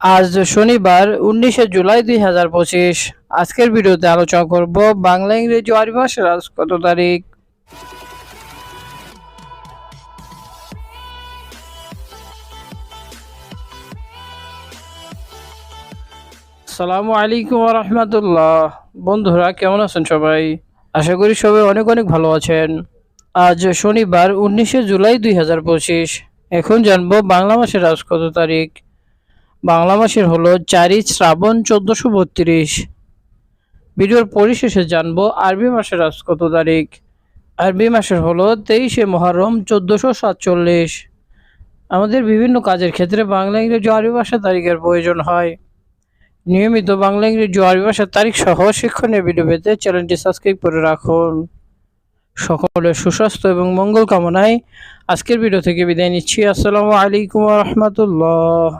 আজ শনিবার, উনিশে জুলাই দুই হাজার পঁচিশ। আজকের ভিডিওতে আলোচনা করব বাংলা ইংরেজি আরবি ভাষার আজ কত তারিখ? আসসালামু আলাইকুম রহমতুল্লাহ। বন্ধুরা, কেমন আছেন সবাই? আশা করি সবাই অনেক অনেক ভালো আছেন। আজ শনিবার, উনিশে জুলাই দুই হাজার পঁচিশ। এখন জানব বাংলা মাসের আজ কত তারিখ। বাংলা মাসের হলো চারই শ্রাবণ চোদ্দশো বত্রিশ। ভিডিওর পরিশেষে জানব আরবি মাসের আজ কত তারিখ? আরবি মাসের হলো তেইশে মহরম চোদ্দশো সাতচল্লিশ। আমাদের বিভিন্ন কাজের ক্ষেত্রে বাংলা, ইংরেজি, আরবি ভাষা তারিখের প্রয়োজন হয়। নিয়মিত বাংলা, ইংরেজি, আরবি ভাষার তারিখ সহ শিক্ষণীয় ভিডিও পেতে চ্যানেলটি সাবস্ক্রাইব করে রাখুন। সকলের সুস্বাস্থ্য এবং মঙ্গল কামনায় আজকের ভিডিও থেকে বিদায় নিচ্ছি। আসসালামু আলাইকুম রহমতুল্লাহ।